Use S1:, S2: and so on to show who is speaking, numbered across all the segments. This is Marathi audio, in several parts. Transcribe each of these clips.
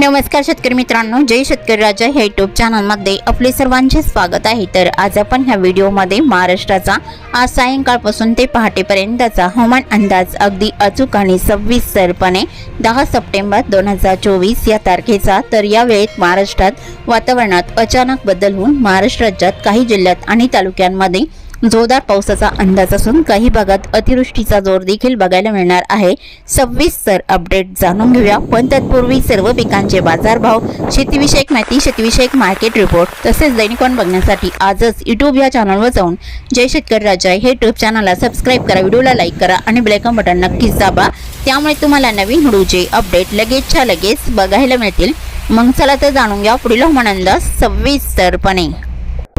S1: नमस्कार शेतकरी मित्रांनो जय शेतकरी राजा ह्या युट्यूब चॅनलमध्ये आपले सर्वांचे स्वागत आहे. तर आज आपण ह्या व्हिडिओमध्ये महाराष्ट्राचा आज सायंकाळपासून ते पहाटेपर्यंतचा हवामान अंदाज अगदी अचूक आणि सविस्तरपणे दहा सप्टेंबर दोन हजार चोवीस या तारखेचा. तर या वेळेत महाराष्ट्रात वातावरणात अचानक बदल होऊन महाराष्ट्र राज्यात काही जिल्ह्यात आणि तालुक्यांमध्ये जोरदार पावसाचा अंदाज असून काही भागात अतिवृष्टीचा जोर देखील बघायला मिळणार आहे. सविस्तर अपडेट जाणून घेऊया. पण तत्पूर्वी सर्व पिकांचे बाजारभाव शेतीविषयक माहिती शेतीविषयक मार्केट रिपोर्ट तसेच दैनिकवन बघण्यासाठी आजच युट्यूब या चॅनलवर जाऊन जय शेतकरी राजा हे ट्यूब चॅनलला सबस्क्राईब करा व्हिडिओला लाईक करा आणि ब्लॅकन बटन नक्कीच दाबा. त्यामुळे तुम्हाला नवीन व्हिडिओचे अपडेट लगेचच्या लगेच बघायला मिळतील. मग चला तर जाणून घ्या पुढील हवामान अंदाज सविस्तरपणे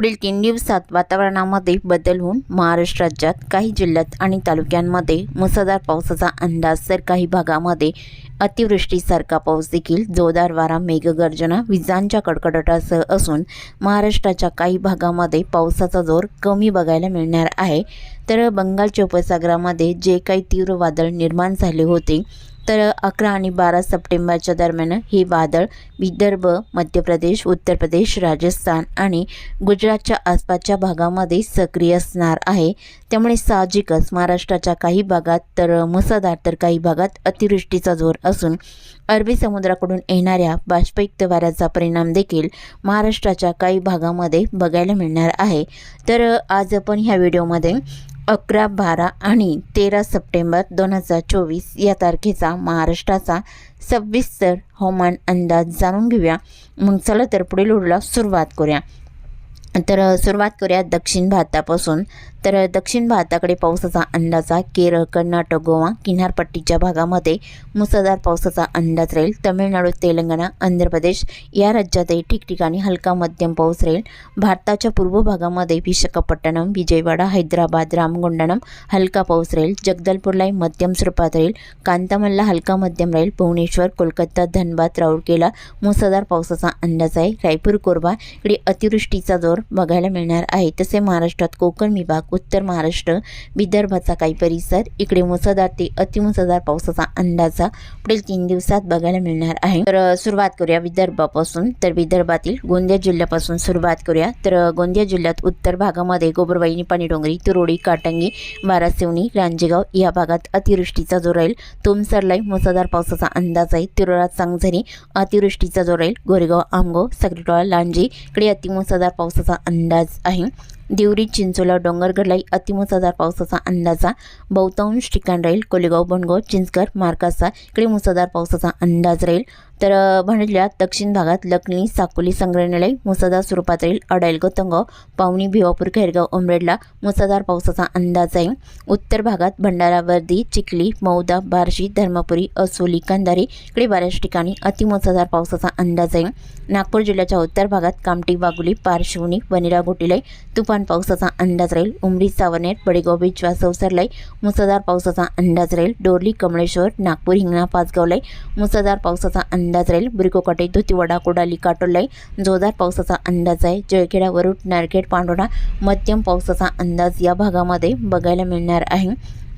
S1: पुढील तीन दिवसात वातावरणामध्ये बदल होऊन महाराष्ट्र राज्यात काही जिल्ह्यात आणि तालुक्यांमध्ये मुसळधार पावसाचा अंदाज तर काही भागामध्ये अतिवृष्टीसारखा पाऊस देखील जोरदार वारा मेघगर्जना विजांच्या कडकडाटासह असून महाराष्ट्राच्या काही भागामध्ये पावसाचा जोर कमी बघायला मिळणार आहे. तर बंगालच्या उपसागरामध्ये जे काही तीव्र वादळ निर्माण झाले होते तर अकरा आणि बारा सप्टेंबरच्या दरम्यान हे वादळ विदर्भ मध्य प्रदेश उत्तर प्रदेश राजस्थान आणि गुजरातच्या आसपासच्या भागामध्ये सक्रिय असणार आहे. त्यामुळे साहजिकच महाराष्ट्राच्या काही भागात तर मुसळधार तर काही भागात अतिवृष्टीचा जोर असून अरबी समुद्राकडून येणाऱ्या बाष्पयुक्त वाऱ्याचा परिणाम देखील महाराष्ट्राच्या काही भागामध्ये बघायला मिळणार आहे. तर आज आपण ह्या व्हिडिओमध्ये अकरा बारा आणि तेरा सप्टेंबर दोन हजार चोवीस या तारखेचा महाराष्ट्राचा सविस्तर हवामान अंदाज जाणून घेऊया. मग चला तर पुढील उडला सुरुवात करूया. तर सुरुवात करूया दक्षिण भारतापासून. तर दक्षिण भारताकडे पावसाचा अंदाज आहे. केरळ कर्नाटक गोवा किनारपट्टीच्या भागामध्ये मुसळधार पावसाचा अंदाज राहील. तमिळनाडू तेलंगणा आंध्र प्रदेश या राज्यातही ठिकठिकाणी हलका मध्यम पाऊस राहील. भारताच्या पूर्व भागामध्ये विशाखापट्टणम विजयवाडा हैदराबाद रामगुंडणम हलका पाऊस राहील. जगदलपूरलाही मध्यम स्वरूपात राहील. कांतामलला हलका मध्यम राहील. भुवनेश्वर कोलकाता धनबाद राऊरकेला मुसळधार पावसाचा अंदाज आहे. रायपूर कोरबा इकडे अतिवृष्टीचा जोर बघायला मिळणार आहे. तसे महाराष्ट्रात कोकण विभाग उत्तर महाराष्ट्र विदर्भाचा काही परिसर इकडे मुसळधार ते अतिमुसळधार पावसाचा अंदाजा पुढील तीन दिवसात बघायला मिळणार आहे. तर सुरुवात करूया विदर्भापासून. तर विदर्भातील गोंदिया जिल्ह्यापासून सुरुवात करूया. तर गोंदिया जिल्ह्यात उत्तर भागामध्ये गोबरवाईनी पाणीडोंगरी तुरोडी काटंगी बारासिवणी रांजेगाव या भागात अतिवृष्टीचा जोर राहील. तुमसरलाई मुसळधार पावसाचा अंदाज आहे. तिरोडा चांगझरी अतिवृष्टीचा जोर राहील. गोरेगाव आमगाव सगरीटोळा लांजी इकडे अतिमुसळधार पावसाचा अंदाज आहे. दिवरी चिंचोला डोंगरगडलाही अतिमुसळधार पावसाचा अंदाजा बहुतांश ठिकाण राहील कोलेगाव बनगाव चिंचकर मार्कासा. इकडे मुसळधार पावसाचा अंदाज राहील. तर अ, दक्षिण भागात लखनी साकोली संग्रहालय मुसळधार स्वरूपात राहील. अडाईल गौतंगाव पावनी भिवापूर खैरगाव उमरेडला मुसळधार पावसाचा अंदाज आहे. उत्तर भागात भंडारा वर्दी चिखली मौदा बार्शी धर्मपुरी असोली कंधारी इकडे बऱ्याच ठिकाणी अतिमुसळधार पावसाचा अंदाज आहे. नागपूर जिल्ह्याच्या उत्तर भागात कामटी वाघुली पारशिवनी वनिरा गोटीलय तुफान पावसाचा अंदाज राहील. उमरी सावनेर बडेगाव बीच वासवसरलाई मुसळधार पावसाचा अंदाज राहील. डोरली कमळेश्वर नागपूर हिंगणा पाचगावलाई मुसळधार पावसाचा अंदाज राहील. बुरिकोकाटे धुतीवडा कुडाली काटोलाई जोरदार पावसाचा अंदाज आहे. जळखेडा वरुड नारखेड पांडोडा मध्यम पावसाचा अंदाज या भागामध्ये बघायला मिळणार आहे.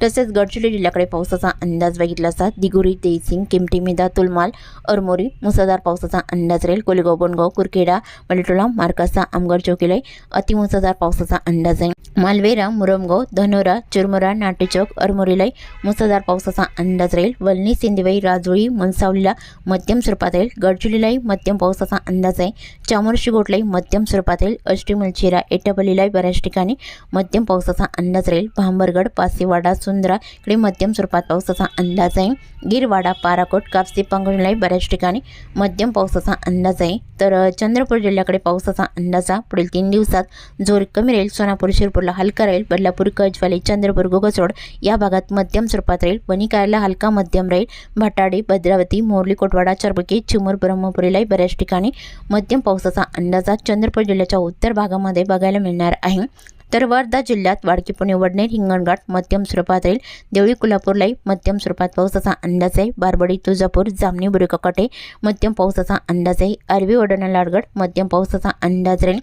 S1: तसेच गडचिरोली जिल्ह्याकडे पावसाचा अंदाज बघितला असता दिगोरी तेसिंग किमटी तुलमाल अरमोरी मुसळधार पावसाचा अंदाज राहील. कोलगाव बोनगाव कुरखेडा मलटोला मार्कासा आमगड चौकीलाई अतिमुसळधार पावसाचा अंदाज आहे मालवेरा मुरमगाव धनोरा चिरमुरा नाटेचौक अरमोरीलाई मुसळधार पावसाचा अंदाज राहील. वलनी सिंधीबाई राजोळी मनसावलीला मध्यम स्वरूपात राहील. गडचिरोलीलाही मध्यम पावसाचा अंदाज आहे. चामोर्शी गोटलाई मध्यम स्वरूपात राहील. अष्टीमलचिरा एटापल्लीलाही बऱ्याच ठिकाणी मध्यम पावसाचा अंदाज राहील. भांबरगड पासेवाडा सुंदरा इकडे मध्यम स्वरूपात पावसाचा अंदाज आहे. गिरवाडा पाराकोट कापसी पंगणलाही बऱ्याच ठिकाणी मध्यम पावसाचा अंदाज आहे. तर चंद्रपूर जिल्ह्याकडे पावसाचा अंदाजा पुढील तीन दिवसात जोर कमी राहील. सोनापूर शिरपूरला हलका राहील. बदलापूर कजवाली चंद्रपूर गोगसोड या भागात मध्यम स्वरूपात राहील. वणिकायला हलका मध्यम राहील. भटाडे भद्रावती मोरली कोटवाडा चरबकी चिमूर ब्रह्मपुरीलाही बऱ्याच ठिकाणी मध्यम पावसाचा अंदाजा चंद्रपूर जिल्ह्याच्या उत्तर भागामध्ये बघायला मिळणार आहे. तर वर्धा जिल्ह्यात वाडकी पुणे वडनेर हिंगणघाट मध्यम स्वरूपात राहील देवळी कोल्हापूरलाही मध्यम स्वरूपात पावसाचा अंदाज आहे. बारबडी तुळजापूर जामणी बुरेककाटे मध्यम पावसाचा अंदाज आहे. अरबी वडणा लाडगड मध्यम पावसाचा अंदाज राहील.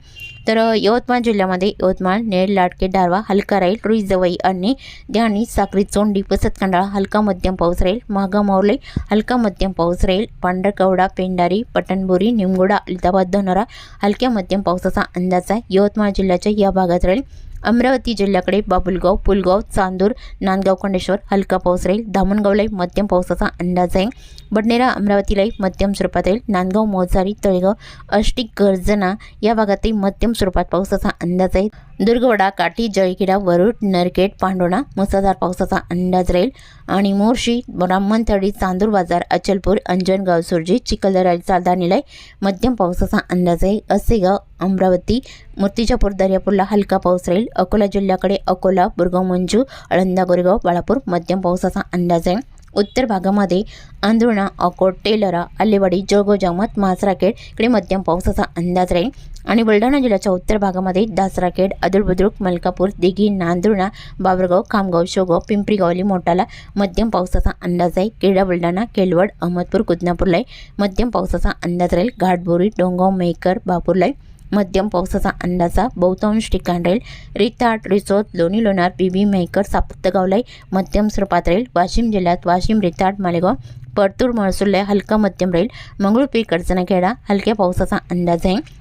S1: तर यवतमाळ जिल्ह्यामध्ये यवतमाळ नेर लाडके डारवा हलका राहील रुईजवई आणि ध्यानी साक्री चोंडी पसत खंडाळा हलका मध्यम पाऊस राहील मागा मावले हलका मध्यम पाऊस राहील पांढरकवडा पेंडारी पटणबोरी निमगोडा अलिताबाद धनोरा हलक्या मध्यम पावसाचा अंदाज आहे. यवतमाळ जिल्ह्याच्या या भागात राहील अमरावती जिल्ह्याकडे बाबुलगाव पुलगाव चांदूर नांदगाव खंडेश्वर हलका पाऊस राहील. धामणगावलाही मध्यम पावसाचा अंदाज आहे. बडनेरा अमरावतीलाही मध्यम स्वरूपात राहील. नांदगाव मोजारी तळेगाव अष्टी गर्जना या भागातही मध्यम स्वरूपात पावसाचा अंदाज आहे. दुर्गवडा काठी जळखेडा वरुड नरकेट पांडोणा मुसळधार पावसाचा अंदाज राहील. आणि मोर्शी ब्राह्मणथडी चांदूर बाजार अचलपूर अंजनगाव सुरजी चिखलदरा निलय मध्यम पावसाचा अंदाज आहे असेगाव अमरावती मूर्तिजापूर दर्यापूरला हलका पाऊस राहील. अकोला जिल्ह्याकडे अकोला बुरगाव मंजू अळंदा गोरेगाव बाळापूर मध्यम पावसाचा अंदाज आहे उत्तर भागामध्ये आंधुणा अकोट टेलरा आलेवाडी जळगाव जामत मासराखेड इकडे मध्यम पावसाचा अंदाज राहील. आणि बुलढाणा जिल्ह्याच्या उत्तर भागामध्ये दासराखेड अदुलबुद्रुक मलकापूर दिघी नांदुर्णा बाबरगाव खामगाव शोगाव पिंपरी गावली मोठाला मध्यम पावसाचा अंदाज आहे. केडा बुलढाणा केलवड अहमदपूर कुदनापूरलाही मध्यम पावसाचा अंदाज राहील. घाटबोरी डोंगाव मेकर बापूरलाई मध्यम पावसाचा अंदाजा. बहुतांश ठिकाण राहील. रिताट रिसोद लोणी लोणार बीबी मेहकर सापत्तगावलाही मध्यम स्वरूपात राहील. वाशिम जिल्ह्यात वाशिम रिताट मालेगाव परतूर महसूलला हलका मध्यम राहील. मंगळूरपीर कडचनाखेडा हलक्या पावसाचा अंदाज आहे.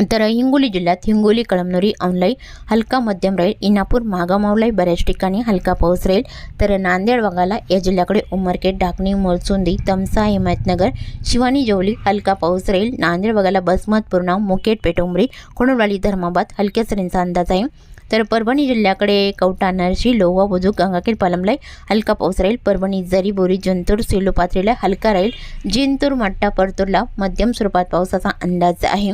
S1: तर हिंगोली जिल्ह्यात हिंगोली कळमनुरी औंलाई हलका मध्यम राहील इनापूर मागामावलाई बऱ्याच ठिकाणी हलका पाऊस राहील तर नांदेड वाघाला या जिल्ह्याकडे उमरखेड डाकणी मोलसुंदी तमसा हिमायतनगर शिवानी जवली हलका पाऊस राहील नांदेड वाघाला बसमत पूर्णा मुकेट पेटोंबरी कोणवाली धर्माबाद हलक्या सरींचा अंदाज आहे. तर परभणी जिल्ह्याकडे कवटा नरशी लोहा बुजुक गंगाखेड पालमलाई हलका पाऊस राहील परभणी जरी बोरी जंतूर सेलू पात्रीला हलका राहील जिंतूर मट्टा परतूरला मध्यम स्वरूपात पावसाचा अंदाज आहे.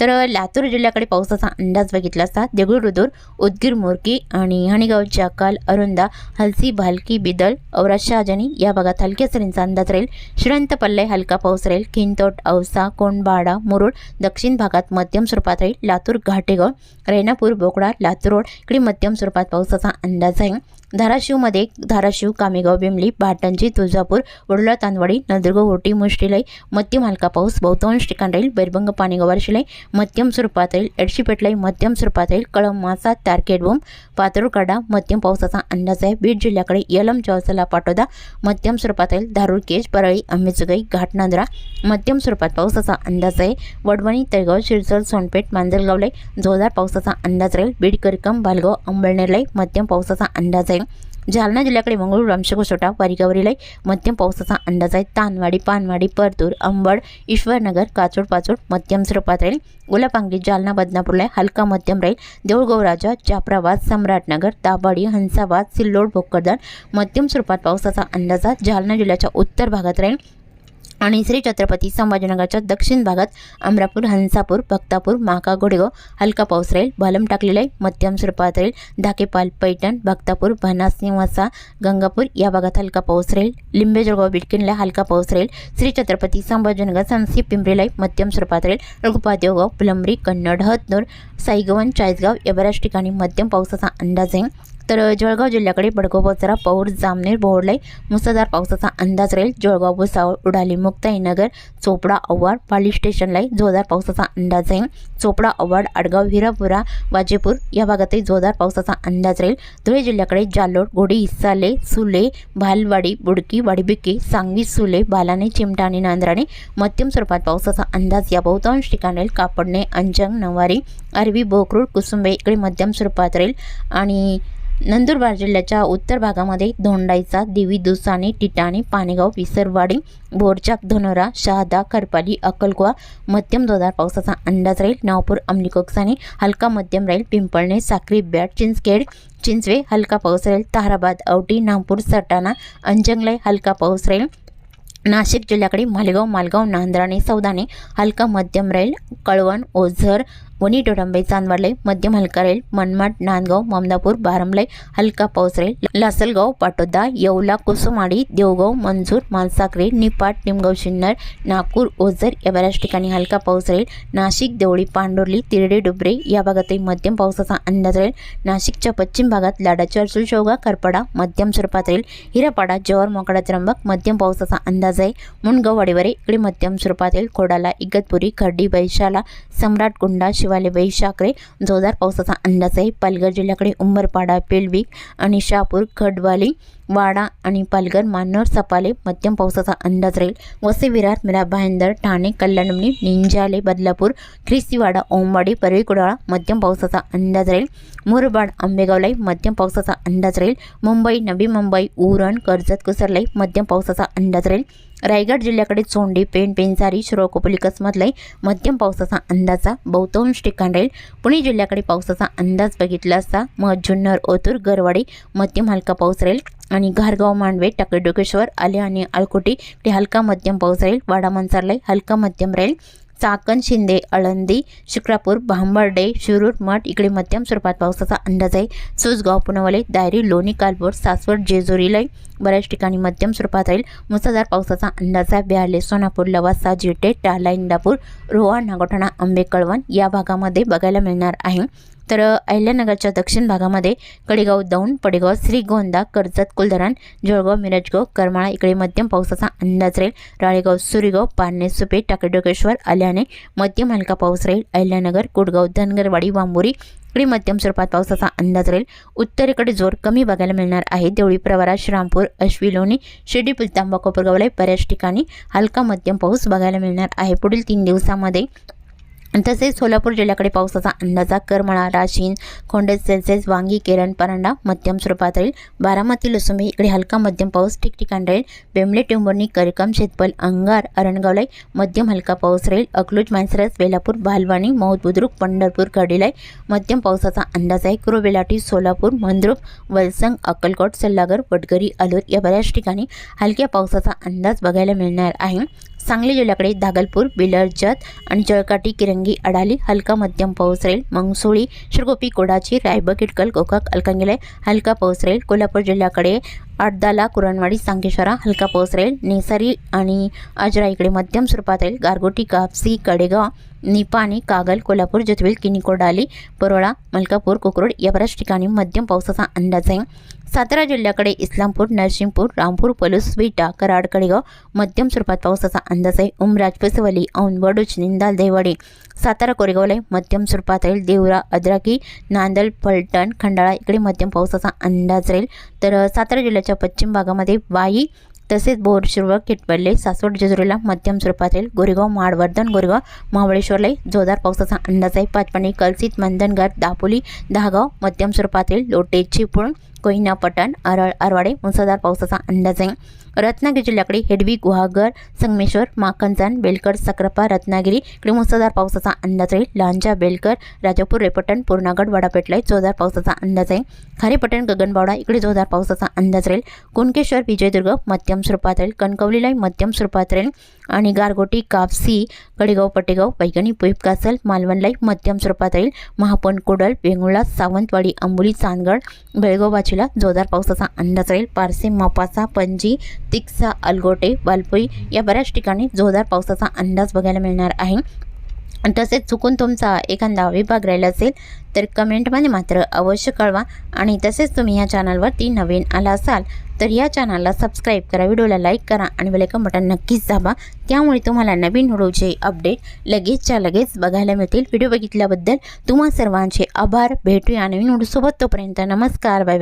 S1: तर लातूर जिल्ह्याकडे पावसाचा अंदाज बघितला असता देगूळ रुदूर उदगीर मोरकी आणि हणीगाव चाकाल अरुंदा हलसी भालकी बिदल औराद शहाजनी या भागात हलक्या सरींचा अंदाज राहील. श्रीरंत पल्ले हलका पाऊस राहील. खिंतोट औसा कोंडबाडा मुरुड दक्षिण भागात मध्यम स्वरूपात राहील. लातूर घाटेगाव रेणापूर बोकडा लातूर रोड इकडे मध्यम स्वरूपात पावसाचा अंदाज आहे. धाराशिवमध्ये धाराशिव कामेगाव बिमली भाटंजी तुळजापूर वडोला तांदवाडी नंदुरगाव होटी मुष्टीलाई मध्यम हलका पाऊस बहुतांश ठिकाण राहील बैरभंग पाणीगावार शिलाई मध्यम स्वरूपात राहील एडशीपेटलाई मध्यम स्वरूपात राहील कळम मासा तारकेडबोम पातळकडा मध्यम पावसाचा अंदाज आहे. बीड जिल्ह्याकडे यलम चौसाला पाटोदा मध्यम स्वरूपात राहील धारूर केज परळी अंबेजोगाई घाटनांद्रा मध्यम स्वरूपात पावसाचा अंदाज आहे. वडवणी तळगाव शिरसळ सोनपेठ मांजलगावलाई जोरदार पावसाचा अंदाज राहील. बीड करकम बालगाव अंबळनेरलाई मध्यम पावसाचा अंदाज आहे. जालना जिल्ह्याकडे मंगळूर रामशेकोसोटा पारिकावरीलाही मध्यम पावसाचा अंदाज आहे. तानवाडी पानवाडी परतूर अंबड ईश्वरनगर काचोड पाचोड मध्यम स्वरूपात राहील. ओलापांगी जालना बदनापूरला हलका मध्यम राहील. देऊळगावराजा जाफराबाद सम्राटनगर दाबाडी हंसाबाद सिल्लोड भोकरदान मध्यम स्वरूपात पावसाचा अंदाज आहे. जालना जिल्ह्याच्या उत्तर भागात राहील. आणि श्री छत्रपती संभाजीनगरच्या दक्षिण भागात अमरापूर हंसापूर भक्तापूर माका गोडेगाव हलका पाऊस राहील बलम टाकलेला आहे मध्यम स्वरूपात राहील धाकेपाल पैठण भक्तापूर भनास निवासा गंगापूर या भागात हलका पाऊस राहील लिंबे जळगाव बिटकिनला हलका पाऊस राहील श्री छत्रपती संभाजीनगर सांसी पिंपरीला मध्यम स्वरूपात राहील रघुपादेवगाव पुलंबरी कन्नड हतनूर साईगवन चाळीसगाव या बऱ्याच ठिकाणी मध्यम पावसाचा अंदाज आहे. तर जळगाव जिल्ह्याकडे बडगाव पौर जामनेर बोहडलाई मुसळधार पावसाचा अंदाज राहील. जळगाव भुसावळ उडाली मुक्ताईनगर चोपडा अव्वाड पाली स्टेशनलाही जोरदार पावसाचा अंदाज आहे चोपडा अव्वाड आडगाव हिरापुरा वाजेपूर या भागातही जोरदार पावसाचा अंदाज राहील. धुळे जिल्ह्याकडे जालोड घोडी इसाले सुले भालवाडी बुडकी वाडीबिक्की सांगवी सुले बालाने चिमटा आणि नांद्राने मध्यम स्वरूपात पावसाचा अंदाज या बहुतांश ठिकाणी राहील. कापडणे अंजंग नवारी अरबी बोकरूड कुसुंबे इकडे मध्यम स्वरूपात राहील. आणि नंदुरबार जिल्ह्याच्या उत्तर भागामध्ये धोंडाईचा देवी दुसाने टिटाणे पाणेगाव विसरवाडी बोरचाक धनोरा शहादा करपाली अक्कलकुवा मध्यम जोरदार पावसाचा अंदाज राहील. नावपूर अंमली कोकसाने हलका मध्यम राहील. पिंपळणे साक्री बॅट चिंचखेड चिंचवे हलका पाऊस राहील. ताराबाद औटी नागपूर सटाणा अंजंगलाई हलका पाऊस राहील. नाशिक जिल्ह्याकडे मालेगाव मालगाव नांद्राणे सौदाने हलका मध्यम राहील. कळवण ओझर वणी डोडंबे चांदवाडले मध्यम हलका राहील मनमाड नांदगाव ममदापूर बारमलाई हलका पाऊस राहील लासलगाव पाटोदा येवला कुसुमाडी देवगाव मंजूर मालसाकरे निपाट निमगाव शिन्नर नागपूर ओझर या बऱ्याच ठिकाणी हलका पाऊस राहील नाशिक देवळी पांडोर्ली तिरडे डुबरे या भागातही मध्यम पावसाचा अंदाज राहील. नाशिकच्या पश्चिम भागात लाडाची अर्सुल शेवगा करपाडा मध्यम स्वरूपात राहील. हिरापाडा जव्हार मोकडा त्र्यंबक मध्यम पावसाचा अंदाज आहे. आहे मुनगवाडीवर इकडे मध्यम स्वरूपातील खोडाला इगतपुरी खर्डी बैशाला सम्राट कुंडा शिवाले वैशाकरे जोरदार पावसाचा अंदाज आहे. पालघर जिल्ह्याकडे उंबरपाडा पेलविक आणि शहापूर खडवाली वाडा आणि पालघर मान्नर सपाले मध्यम पावसाचा अंदाज राहील. वसे विरार मिरा भाईंदर ठाणे कल्याणमणी निंजाले बदलापूर ख्रिस्तीवाडा ओमवाडी परळीकुडाळा मध्यम पावसाचा अंदाज राहील. मुरबाड आंबेगावलाई मध्यम पावसाचा अंदाज राहील. मुंबई नवी मुंबई उरण कर्जत कुसरलाई मध्यम पावसाचा अंदाज राहील. रायगड जिल्ह्याकडे चोंडी पेण पेंचारी शिरोकोपली कसमतलाई मध्यम पावसाचा अंदाजा बहुतांश ठिकाण राहील. पुणे जिल्ह्याकडे पावसाचा अंदाज बघितला असता मग जुन्नर ओतूर गरवाडी मध्यम हलका पाऊस राहील आणि घारगाव मांडवे टाकडोकेश्वर आले आणि आळकोटी ते हलका मध्यम पाऊस राहील. वाडा मनसारलाई हलका मध्यम राहील. चाकण शिंदे आळंदी शिक्रापूर भांबर्डे शिरूर मठ इकडे मध्यम स्वरूपात पावसाचा अंदाज आहे. सुसगाव पुनवले दायरी लोणी कालबोर सासवड जेजुरीलाई बऱ्याच ठिकाणी मध्यम स्वरूपात राहील. मुसळधार पावसाचा अंदाज आहे. बिहाले सोनापूर लवासा जिटे टाला इंदापूर रोहा नागोठाणा आंबे कळवण या भागामध्ये बघायला मिळणार आहे. तर अहिल्यानगरच्या दक्षिण भागामध्ये कडेगाव दौंड पडेगाव श्रीगोंदा कर्जत कुलधरण जळगाव मिरजगाव करमाळा इकडे मध्यम पावसाचा अंदाज राहील. राळेगाव सुरेगाव पारणे सुपे टाकेडोकेश्वर आल्याने मध्यम हलका पाऊस राहील. अहिल्यानगर कुडगाव धनगरवाडी वांबोरी इकडे मध्यम स्वरूपात पावसाचा अंदाज राहील. उत्तरेकडे जोर कमी बघायला मिळणार आहे. देवळी प्रवारा श्रामपूर अश्विलोणी शिर्डी पुलतांबा कोपरगावला बऱ्याच ठिकाणी हलका मध्यम पाऊस बघायला मिळणार आहे. पुढील तीन दिवसामध्ये तसेच सोलापूर जिल्ह्याकडे पावसाचा अंदाजा करमळा राशीन खोंडे सेल्सेस वांगी केरण परांडा मध्यम स्वरूपात राहील. बारामती लसुंबी इकडे हलका मध्यम पाऊस ठिकठिकाण राहील. बेंबले टिंबोर्णी करकम शेतपल अंगार अरणगावलाई मध्यम हलका पाऊस राहील. अकलूज मानसरस वेलापूर भालवाणी मौद बुद्रुक पंढरपूर कडेलाई मध्यम पावसाचा अंदाज आहे कुरुबेलाटी सोलापूर मंद्रुप वलसंग अक्कलकोट सल्लागर वडगरी अलूर या बऱ्याच ठिकाणी हलक्या पावसाचा अंदाज बघायला मिळणार आहे. सांगली जिल्ह्याकडे दागलपूर बिलरजत आणि जळकाटी किरंगी अडाली हलका मध्यम पाऊस राहील मंगसुळी श्रीगोपी कोडाची रायबकिटकल इटकल गोकाक अलकंगेलाई हलका पाऊस राहील कोल्हापूर जिल्ह्याकडे आडदाला कुरणवाडी सांकेश्वरा हलका पाऊस राहील नेसारी आणि आजरा इकडे मध्यम स्वरूपात राहील गारगोटी कापसी कडेगाव निपाणी कागल कोल्हापूर जतवेल किनिकोडाली परोळा मलकापूर कोकरोड या बऱ्याच ठिकाणी मध्यम पावसाचा अंदाज आहे. सातारा जिल्ह्याकडे इस्लामपूर नरसिंहपूर रामपूर पलूस विटा कराड कडेगाव मध्यम स्वरूपात पावसाचा अंदाज आहे. उमराज पसवली औंध वडूच निंदाल देवाडे सातारा कोरेगावला मध्यम स्वरूपात राहील. देवरा अद्राकी नांदल फलटण खंडाळा इकडे मध्यम पावसाचा अंदाज राहील. तर सातारा जिल्ह्याच्या पश्चिम भागामध्ये वाई तसेच बोरशिरवळ किटपल्ले सासवड जेजुरीला मध्यम स्वरूपात येईल गोरेगाव माडवर्धन गोरेगाव महाबळेश्वरला जोरदार पावसाचा अंदाज आहे. पाचपणी कलसित मंदनगर दापोली दहागाव मध्यम स्वरूपात येईल लोटे चिपळूण कोयना पटण आरळ आरवाडे मुसळधार पावसाचा अंदाज आहे. रत्नागिरी जिल्ह्याकडे हेडवी गुहागर संगमेश्वर माखनजान बेलकर सक्रापा रत्नागिरी इकडे मुसळधार पावसाचा अंदाज राहील लांजा बेलकर राजापूर रेपटण पूर्णागड वडापेटला जोरदार पावसाचा अंदाज आहे. खारेपटण गगनबावडा इकडे जोरदार पावसाचा अंदाज राहील. कुणकेश्वर विजयदुर्ग मध्यम स्वरूपात राहील. कणकवलीलाई मध्यम स्वरूपात राहील. आणि गारगोटी कापसी कडेगाव पटेगाव पैगणी पुईप कासल मालवणलाई मध्यम स्वरूपात राहील महापण कोडल वेंगुळा सावंतवाडी आंबोली चांदगड बेळगाव बाजूला जोरदार पावसाचा अंदाज राहील. पारसे मापासा पणजी तिक्सा अलगोटे वालपोई या बऱ्याच ठिकाणी जोरदार पावसाचा अंदाज बघायला मिळणार आहे. तसेच चुकून तुमचा एखादा विभाग राहिला असेल तर कमेंटमध्ये मात्र अवश्य कळवा. आणि तसेच तुम्ही या चॅनलवरती नवीन आला असाल तर या चॅनलला सबस्क्राईब करा व्हिडिओला लाईक करा आणि बेलायकन बटन नक्कीच दाबा. त्यामुळे तुम्हाला नवीन व्हिडिओचे अपडेट लगेचच्या लगेच बघायला मिळतील. व्हिडिओ बघितल्याबद्दल तुम्हा सर्वांचे आभार. भेटूया नवीन व्हिडिओसोबत. तोपर्यंत नमस्कार. Bye bye